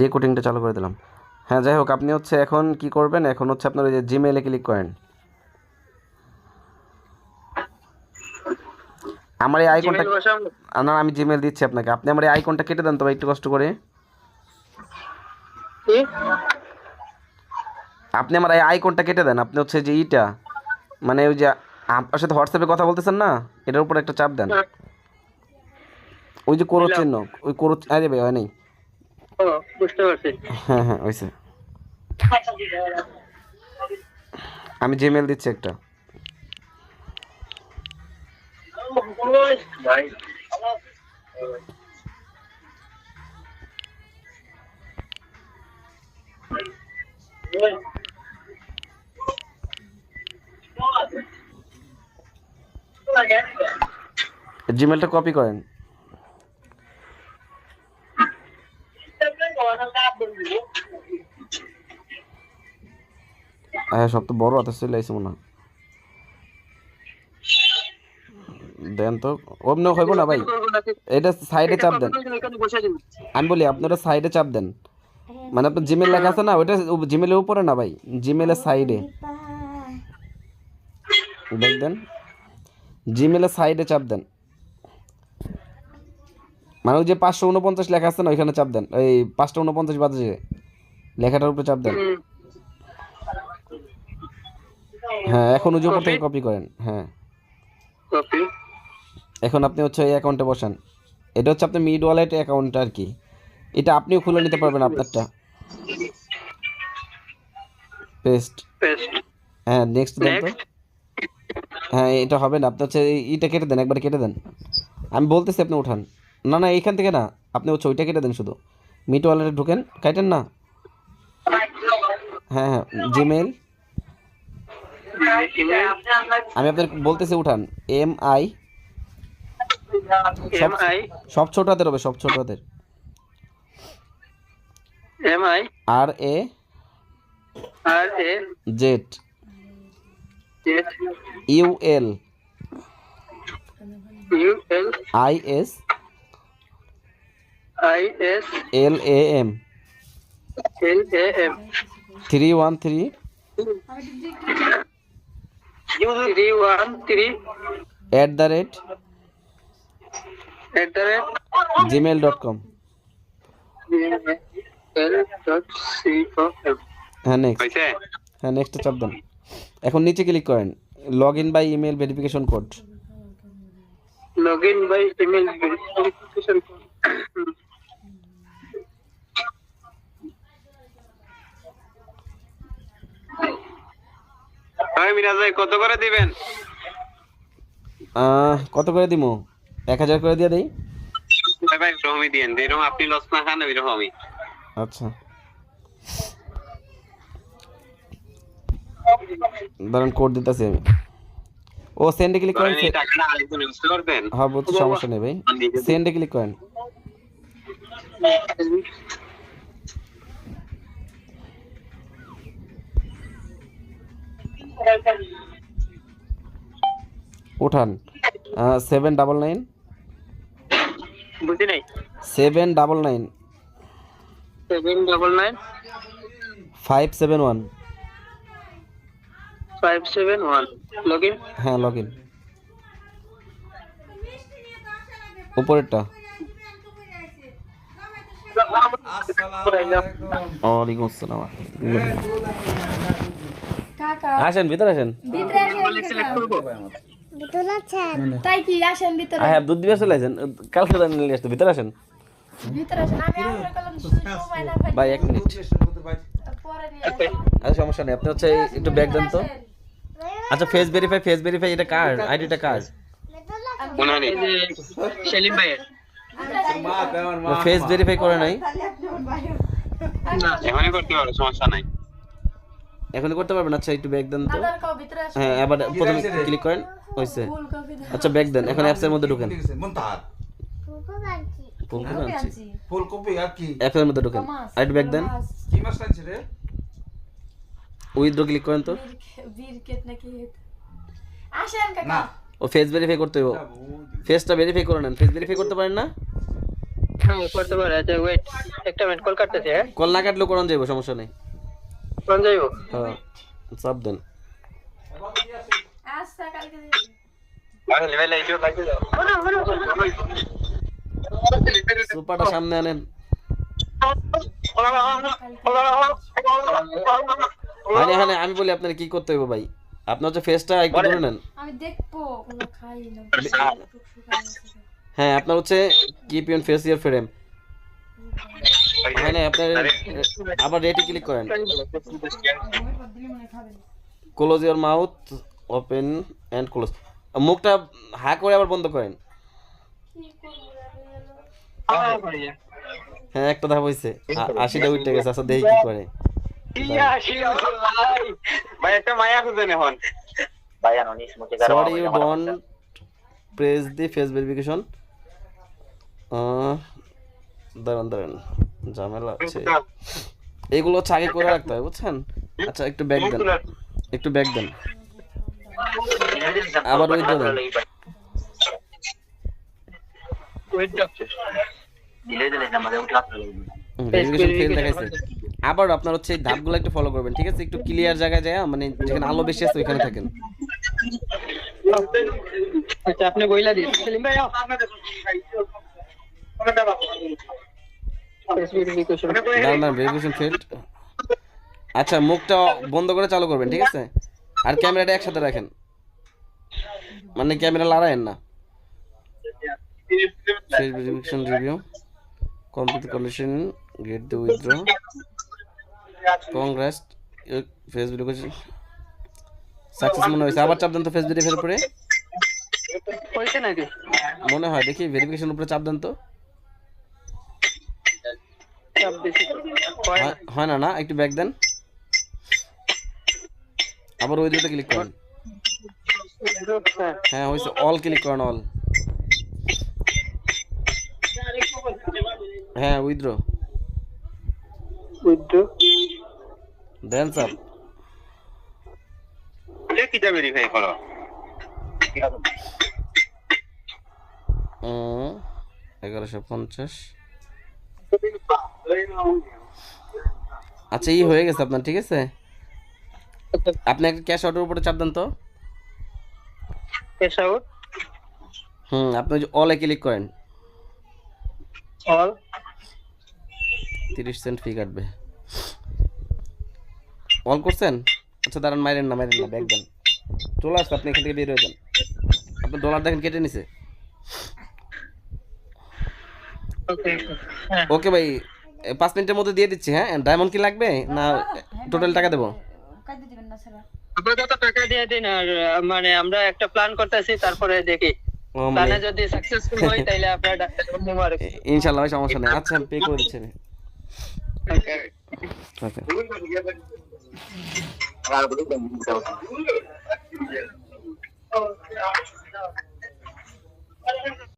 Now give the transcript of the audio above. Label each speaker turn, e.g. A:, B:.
A: রেকর্ডিংটা চালু করে দিলাম। হ্যাঁ যাই হোক আপনি হচ্ছে এখন কি করবেন? এখন হচ্ছে আপনার ওই যে জিমেইলে ক্লিক করেন। আমার এই আইকনটা
B: জিমেল
A: না আমি জিমেল দিচ্ছি আপনাকে। আপনি আমার এই আইকনটা কেটে দেন তো একটু কষ্ট করে। আপনি আমার এই আইকনটা কেটে দেন। আপনি হচ্ছে যে ইটা মানে ওই যে আপনার সাথে হোয়াটসঅ্যাপে কথা বলতেছেন না? এটার উপর একটা চাপ দেন।
B: হ্যাঁ।
A: ওই যে করো চিহ্ন ওই করো আরে ভাই হয় নাই। হ্যাঁ হ্যাঁ আমি জিমেল দিচ্ছি একটা। জিমেলটা কপি করেন। হ্যাঁ সব তো বড় হাতে চলে আইসে মনে হয়। দেন তো অমনি হইব না ভাই। এটা সাইডে চাপ দেন। আমি বলি, আপনারা সাইডে চাপ দেন। মানে আপনার জিমেল লেখা আছে না, ওইটা জিমেলের উপরে না ভাই জিমেলের সাইডে দেখ দেন জিমেলের সাইডে চাপ দেন। মানে ওই যে পাঁচশো উনপঞ্চাশ লেখা আছে না, ওইখানে চাপ দেন। ওই পাঁচটা উনপঞ্চাশ বাজে লেখাটার উপরে চাপ দেন। হ্যাঁ এখন ওই উপর থেকে কপি করেন হ্যাঁ।
B: কপি
A: এখন আপনি হচ্ছে এই অ্যাকাউন্টে বসান। এটা হচ্ছে আপনার মিড ওয়ালেট অ্যাকাউন্ট আর কি। এটা আপনিও খুলে নিতে পারবেন আপনারটা। পেস্ট
B: পেস্ট
A: হ্যাঁ নেক্সট দেন তো। হ্যাঁ এটা হবে না। আপনি হচ্ছে ইটা কেটে দেন একবার কেটে দেন। আমি বলতেছি আপনি উঠান। না না এইখান থেকে না। আপনি হচ্ছে ওইটা কেটে দেন শুধু। মিট ওয়ালেটে ঢুকেন। কাটেন না? হ্যাঁ হ্যাঁ জিমেল আমি আপনার বলতেছি উঠান। এম আই
B: এম আই
A: সব ছোট হাতের হবে সব ছোট হাতের
B: M I
A: R A
B: R A
A: Z U L
B: U L
A: I S
B: I S
A: L A M
B: L A M
A: three one three
B: three one three
A: at the rate
B: at the rate
A: Gmail dot com হ্যাঁ next হ্যাঁ next চাপ দেন। এখন নিচে click করেন। Log in by email verification code
B: log in by email verification ভাই মিরাজ ভাই কত করে দিবেন?
A: কত করে দিমু? এক হাজার করে দিয়ে দেই?
B: ভাই ভাই রহমি দিয়েন। যেরকম আপনি লস না খান
A: আচ্ছা। ধরেন কোড দিতেছি আমি। ও সেন্ডে ক্লিক করেন হ্যাঁ বলতে সমস্যা নেই ভাই। সেন্ডে ক্লিক করেন। উঠান। সেভেন ডাবল নাইন
B: বুঝি নাই।
A: Seven double nine
B: seven double nine
A: five seven one
B: five seven one log in
A: হ্যাঁ লগ ইন উপরেরটা ওয়ালাইকুম আসসালাম। আসেন ভিতরে আসেন।
C: তাই কি আসেন ভিতরে।
A: হ্যাঁ দুধ দিবে চলে আসেন। কালকে নিয়ে আসতো ভিতরে আসেন।
C: ভিতরে আসেন। আমি আপনার কলম সময় না পাই।
A: ভাই এক মিনিট।
C: পরে নিয়ে আসেন।
A: আচ্ছা সমস্যা নেই। আপনি হচ্ছে একটু ব্যাগ দেন তো। আচ্ছা ফেস ভেরিফাই ফেস ভেরিফাই এটা কার? আইডিটা কার?
B: ওনারই সেলিম ভাইয়ের।
A: ফেস ভেরিফাই করে নাই।
B: না এখনই করতে পারো সমস্যা নাই।
A: এখনই করতে পারবেন? আচ্ছা একটু ব্যাগ দেন তো। হ্যাঁ এবার প্রথমে ক্লিক করেন। হয়েছে আচ্ছা ব্যাগ দেন। এখন অ্যাপসের মধ্যে ঢুকেন।
D: ফুলকপি আর কি?
A: অ্যাপসের মধ্যে ঢুকেন।
C: মাছ
A: আর একটু ব্যাগ দেন।
D: কি মাছ টানছে রে?
A: উইথড্র ক্লিক করেন তো।
C: আসেন কাকা।
A: ও ফেস ভেরিফাই করতে ফেসটা ভেরিফাই করে নেন। ফেস ভেরিফাই করতে পারেন না?
D: হ্যাঁ করতে পারে। আচ্ছা ওয়েট একটা মিনিট কল কাটতেছে হ্যাঁ?
A: কল না কাটলেও করণ যাইব সমস্যা নেই।
D: কোন যাইবো?
A: হ্যাঁ চাপ দেন
C: আচ্ছা কালকে দিবি।
B: লেভেল এইটো লাগতে দাও
A: সুপারটা সামনে আনেন। মানে এখানে আমি বলি আপনার কি করতে হবে ভাই? আপনার হচ্ছে ফেসটা একটু ধরে নেন।
C: আমি দেখব কোনো খাই না।
A: হ্যাঁ আপনার হচ্ছে keep your face your frame এখানে আপনার আবার রেটে ক্লিক করেন। Close your mouth open and close মুখটা হা করে আবার বন্ধ করেন।
C: কি করব আমি এলো?
A: হ্যাঁ একটা ধাপ হয়েছে আশিটা উঠে গেছে আচ্ছা দেখি কি করে।
B: ভাই। একটা মায়া খুঁজেন এখন।
A: Sorry you don't press the face verification দাঁড়ান দাঁড়ান। ঝামেলা আছে এগুলো হচ্ছে আগে করে রাখতে হয় বুঝছেন? আচ্ছা একটু ব্যাক দেন। একটু ব্যাক দেন। আবার ওই দেন আবার আপনার হচ্ছে এই ধাপগুলো একটু ফলো করবেন ঠিক আছে? একটু ক্লিয়ার জায়গায় যায় মানে যেখানে আলো বেশি আছে ওইখানে থাকেন।
D: আচ্ছা আপনি বইলা দিন। সেলিম ভাই আও Face verification।
A: না না ভেরিফিকেশন ফেল্ড আচ্ছা মুখটা বন্ধ করে চালু করবেন ঠিক আছে? আর ক্যামেরাটা একসাথে রাখেন। মানে ক্যামেরা লড়াইয়েন না। Face verification review complete condition get the withdraw congress face verification success মনে হয়েছে। আবার চাপ দেন তো ফেস ভেরিফাইয়ের উপরে? মনে হয় দেখি ভেরিফিকেশন উপরে চাপ দেন তো।
D: হয় না।
A: না, একটু ব্যাক দেন। আবার ওই দুটো ক্লিক করেন।
D: হ্যাঁ
A: হ্যাঁ হয়েছে অল ক্লিক করেন অল হ্যাঁ withdraw
D: withdraw
A: then sir
B: verify করো
A: এগারোশো পঞ্চাশ। আচ্ছা ই হয়ে গেছে আপনার ঠিক আছে? আপনি একটা ক্যাশ অর্ডার উপরে চাপ দেন তো।
D: ক্যাশ আউট
A: হুম আপনি যে অলে ক্লিক করেন।
D: অল
A: তিরিশ সেন্ট ফি কাটবে। অল করছেন? আচ্ছা দাঁড়ান মাইরেন না মাইরেন না ব্যাগ দেন। চলে আসছে আপনি এখান থেকে বের হয়ে যান। আপনার ডলার দেখেন কেটে নিছে।
D: ওকে হ্যাঁ।
A: ভাই। পাঁচ মিনিটের মধ্যে দিয়ে দিচ্ছি হ্যাঁ? ডায়মন্ড কি লাগবে? না টোটাল টাকা দেবো?
D: আপাতত টাকা দিয়ে দিন? আর মানে আমরা একটা প্ল্যান করতেছি তারপরে দেখি।
A: মানে
D: প্ল্যানে যদি সাকসেসফুল হয় তাহলে আপনার
A: সমস্যা নেই। আচ্ছা পে করে দিচ্ছি আমি। ওকে
B: আর